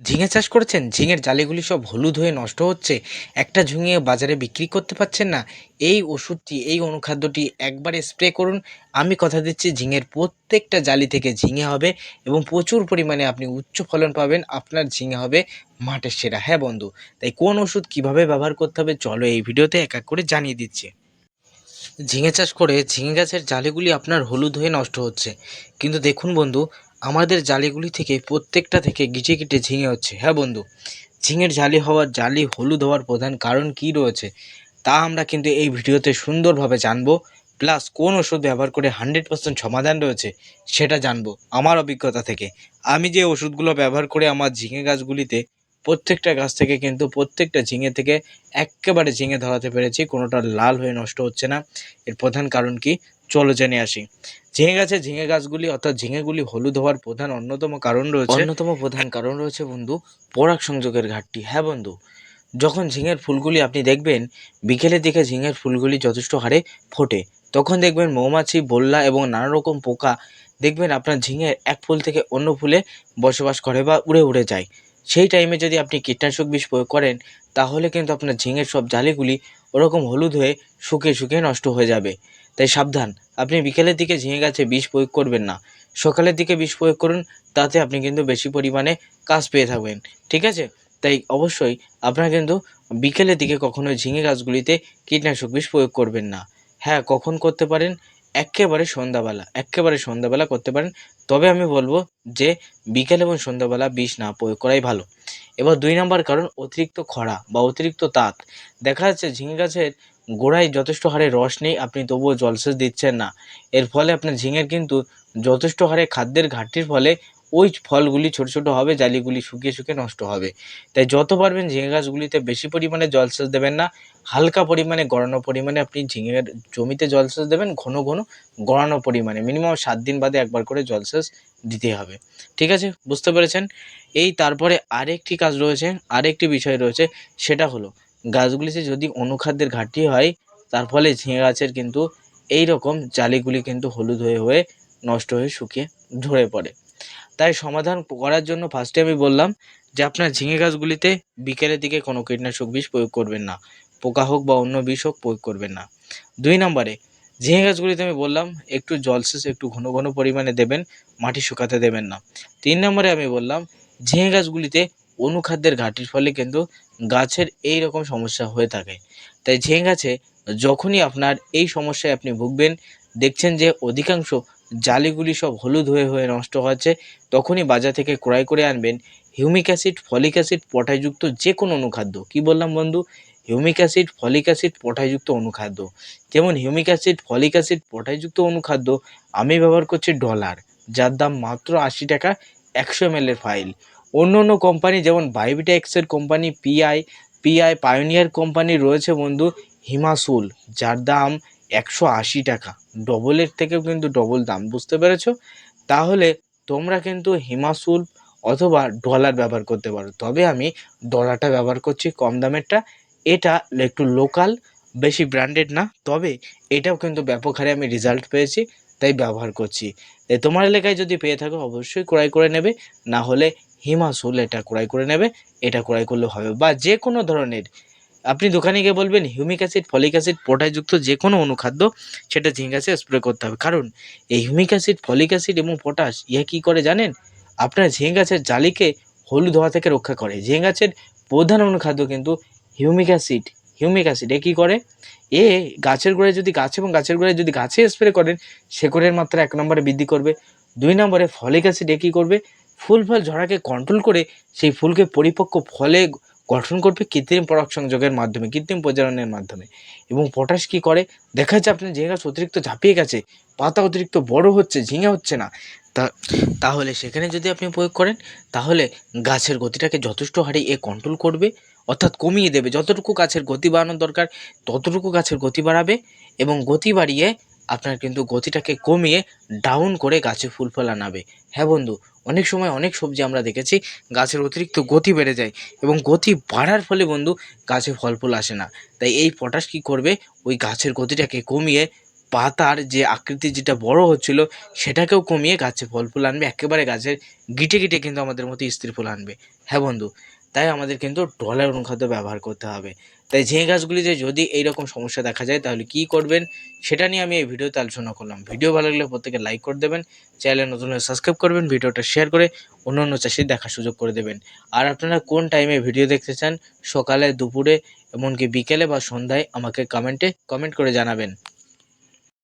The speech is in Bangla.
ঝিঙে চাষ করেছেন? ঝিঙের জালিগুলি সব হলুদ হয়ে নষ্ট হচ্ছে। একটা ঝিঙে বাজারে বিক্রি করতে পারছেন না। এই ওষুধটি, এই অনুখাদ্যটি একবারে স্প্রে করুন। আমি কথা দিচ্ছি, ঝিঙের প্রত্যেকটা জালি থেকে ঝিঙে হবে এবং প্রচুর পরিমাণে আপনি উচ্চ ফলন পাবেন। আপনার ঝিঙে হবে মাঠের সেরা। হ্যাঁ বন্ধু, তাই কোন ওষুধ কীভাবে ব্যবহার করতে হবে চলো এই ভিডিওতে এক এক করে জানিয়ে দিচ্ছি। ঝিঙে চাষ করে ঝিঙে গাছের জালিগুলি আপনার হলুদ হয়ে নষ্ট হচ্ছে। কিন্তু দেখুন বন্ধু আমাদের জালিগুলি থেকে প্রত্যেকটা থেকে গিটে গিটে ঝিঙে হচ্ছে। হ্যাঁ বন্ধু, ঝিঙের জালি হওয়ার, জালি হলুদ হওয়ার প্রধান কারণ কি রয়েছে? তা আমরা কিন্তু এই ভিডিওতে সুন্দরভাবে জানব, প্লাস কোন ওষুধ ব্যবহার করে হান্ড্রেড পার্সেন্ট সমাধান রয়েছে সেটা জানব আমার অভিজ্ঞতা থেকে। আমি যে ওষুধগুলো ব্যবহার করে আমার ঝিঙে গাছগুলিতে, প্রত্যেকটা গাছ থেকে কিন্তু প্রত্যেকটা ঝিঙে থেকে একেবারে ঝিঙে ধরাতে পেরেছি, কোনোটা লাল হয়ে নষ্ট হচ্ছে না। এর প্রধান কারণ কি? চলো জেনে আসি। ঝিঙে গাছে ঝিঙে গাছগুলি অর্থাৎ ঝিঙেগুলি হলুদ হওয়ার প্রধান অন্যতম কারণ রয়েছে। অন্যতম প্রধান কারণ রয়েছে বন্ধু, পরাগ সংযোগের ঘাটতি। হ্যাঁ বন্ধু, যখন ঝিঙের ফুলগুলি আপনি দেখবেন, বিকেলের দিকে ঝিঙের ফুলগুলি যথেষ্ট হারে ফোটে। তখন দেখবেন মৌমাছি, বল্লা এবং নানা রকম পোকা দেখবেন আপনার ঝিঙের এক ফুল থেকে অন্য ফুলে বসবাস করে বা উড়ে উড়ে যায়। সেই টাইমে যদি আপনি কীটনাশক বিষ প্রয়োগ করেন, তাহলে কিন্তু আপনার ঝিঙের সব জালিগুলি ওরকম হলুদ হয়ে শুকিয়ে শুকিয়ে নষ্ট হয়ে যাবে। তাই সাবধান। আপনি বিকেলের দিকে ঝিঙে গাছে বিষ প্রয়োগ করবেন না। সকালের দিকে বিষ প্রয়োগ করুন, তাতে আপনি কিন্তু বেশি পরিমাণে কাজ পেয়ে থাকবেন। ঠিক আছে? তাই অবশ্যই আপনারা কিন্তু বিকেলের দিকে কখনো ঝিঙে গাছগুলিতে কীটনাশক বিষ প্রয়োগ করবেন না। হ্যাঁ কখন করতে পারেন? একেবারে সন্ধ্যাবেলা একেবারে সন্ধ্যাবেলা করতে পারেন। তবে আমি বলব যে, বিকেল এবং সন্ধ্যাবেলা বিষ না প্রয়োগ করাই ভালো। এবার দুই নাম্বার কারণ, অতিরিক্ত খরা বা অতিরিক্ত তাপ। দেখা যাচ্ছে ঝিঙে গাছের গোড়ায় যথেষ্ট হারে রস নেই, আপনি তবুও জলসেচ দিচ্ছেন না। এর ফলে আপনার ঝিঙের কিন্তু যথেষ্ট হারে খাদ্যের ঘাটতির ফলে ওই ফলগুলি ছোট ছোট হবে, জালিগুলি শুকিয়ে শুকিয়ে নষ্ট হবে। তাই যত পারবেন ঝিঙে গাছগুলিতে বেশি পরিমাণে জলসেচ দেবেন না। হালকা পরিমাণে গড়ানো পরিমাণে আপনি ঝিঙের জমিতে জলসেচ দেবেন, ঘন ঘন গড়ানো পরিমাণে। মিনিমাম সাত দিন বাদে একবার করে জলসেচ দিতে হবে। ঠিক আছে? বুঝতে পেরেছেন? এই তারপরে আরেকটি কাজ রয়েছে, আরেকটি বিষয় রয়েছে, সেটা হলো গাছগুলিতে যদি অনুখাদ্যের ঘাটতি হয়, তার ফলে ঝিঙে গাছের কিন্তু এই রকম জালিগুলি কিন্তু হলুদ হয়ে হয়ে নষ্ট হয়ে শুকিয়ে ঝরে পড়ে। তাই সমাধান করার জন্য ফার্স্টে আমি বললাম যে আপনার ঝিঙে গাছগুলিতে বিকেলের দিকে কোনো কীটনাশক বিষ প্রয়োগ করবেন না। পোকা হোক বা অন্য বিষ হোক প্রয়োগ করবেন না। দুই নম্বরে, ঝিঙে গাছগুলিতে আমি বললাম একটু জলসেচ একটু ঘন ঘন পরিমাণে দেবেন, মাটি শুকাতে দেবেন না। তিন নম্বরে আমি বললাম ঝিঙে গাছগুলিতে অনুখাদ্যের ঘাটতির ফলে কিন্তু গাছের এই রকম সমস্যা হয়ে থাকে। তাই ঝিঙে গাছে যখনই আপনার এই সমস্যায় আপনি ভুগবেন, দেখছেন যে অধিকাংশ জালিগুলি সব হলুদ হয়ে হয়ে নষ্ট হচ্ছে তখনই বাজার থেকে ক্রয় করে আনবেন হিউমিক অ্যাসিড, ফলিক অ্যাসিড, পটাশযুক্ত যে কোনো অনুখাদ্য। কি বললাম বন্ধু? হিউমিক অ্যাসিড, ফলিক অ্যাসিড, পটাশযুক্ত অনুখাদ্য। যেমন হিউমিক অ্যাসিড, ফলিক অ্যাসিড, পটাশযুক্ত অনুখাদ্য, আমি ব্যবহার করছি ডলার, যার দাম মাত্র আশি টাকা, একশো এম এর ফাইল অন্য অন্য কোম্পানি যেমন বায়োবিটেক্সের company PI PI pioneer company রয়েছে বন্ধু হিমাসুল যার দাম একশো আশি টাকা। ডবলের থেকেও কিন্তু ডবল দাম, বুঝতে পেরেছ? তাহলে তোমরা কিন্তু হিমাসুল অথবা ডলার ব্যবহার করতে পারো। তবে আমি ডলারটা ব্যবহার করছি কম দামেরটা। এটা একটু লোকাল বেশি ব্র্যান্ডেড না, তবে এটাও কিন্তু ব্যাপক হারে আমি রেজাল্ট পেয়েছি, তাই ব্যবহার করছি। তাই তোমার এলাকায় যদি পেয়ে থাকো, অবশ্যই ক্রয় করে নেবে। না হলে হিমাসুল এটা ক্রয় করে নেবে, এটা ক্রয় করলে হবে। বা যে কোনো ধরনের আপনি দোকানে গিয়ে বলবেন, হিউমিক অ্যাসিড, ফলিক অ্যাসিড পটাশযুক্ত যে কোনো অনুখাদ্য, সেটা ঝিঙ্ক গাছে স্প্রে করতে হবে। কারণ, এই হিউমিক অ্যাসিড, ফলিক অ্যাসিড এবং পটাশ, ইহা কী করে জানেন? আপনার ঝিঙ্ক গাছের জালিকে হলুদ হওয়া থেকে রক্ষা করে। ঝিঙ্ক গাছের প্রধান অনুখাদ্য কিন্তু হিউমিক অ্যাসিড। হিউমিক অ্যাসিড এ কী করে? এ গাছের গোড়ায় যদি গাছ এবং গাছের গোড়ায় যদি গাছে স্প্রে করেন, শেকড়ের মাত্রা এক নম্বরে বৃদ্ধি করবে। দুই নম্বরে ফলিক অ্যাসিড এ কী করবে? ফুল ফল ঝরাকে কন্ট্রোল করে সেই ফুলকে পরিপক্ক ফলে গঠন করবে কৃত্রিম পরাগ সংযোগের মাধ্যমে, কৃত্রিম প্রজননের মাধ্যমে। এবং পটাশ কী করে? দেখা যাচ্ছে আপনার ঝিঙে গাছ অতিরিক্ত ঝাঁপিয়ে গেছে, পাতা অতিরিক্ত বড় হচ্ছে, ঝিঙে হচ্ছে না। তা, তাহলে সেখানে যদি আপনি প্রয়োগ করেন, তাহলে গাছের গতিটাকে যথেষ্ট হারে এ কন্ট্রোল করবে, অর্থাৎ কমিয়ে দেবে। যতটুকু গাছের গতি বাড়ানোর দরকার, ততটুকু গাছের গতি বাড়াবে এবং গতি বাড়িয়ে আপনার কিন্তু গতিটাকে কমিয়ে ডাউন করে গাছে ফুল ফল আনাবে হ্যাঁ বন্ধু অনেক সময় অনেক সবজি আমরা দেখেছি গাছের অতিরিক্ত গতি বেড়ে যায় এবং গতি বাড়ার ফলে বন্ধু গাছে ফল ফুল আসে না। তাই এই পটাশ কি করবে? ওই গাছের গতিটাকে কমিয়ে পাতার যে আকৃতি যেটা বড় হচ্ছিল সেটাকেও কমিয়ে গাছে ফল ফুল আনবে। একেবারে গাছের গিটে গিটে কিন্তু আমাদের মতো স্ত্রী ফুল আনবে। হ্যাঁ বন্ধু তাই আমাদের কিন্তু ডলার অনুখাদ্য ব্যবহার করতে হবে। তাই ঝিঙে গাছগুলিতে যদি এইরকম সমস্যা দেখা যায়, তাহলে কি করবেন? সেটা নিয়ে আমি এই ভিডিওতে আলোচনা করলাম। ভিডিও ভালো লাগলে প্রত্যেকে লাইক করে দেবেন চ্যানেলে নতুন সাবস্ক্রাইব করবেন, ভিডিওটা শেয়ার করে অন্য অন্য চাষির দেখার সুযোগ করে দেবেন। আর আপনারা কোন টাইমে ভিডিও দেখতে চান, সকালে, দুপুরে, এমনকি বিকেলে বা সন্ধ্যায় আমাকে কমেন্টে কমেন্ট করে জানাবেন।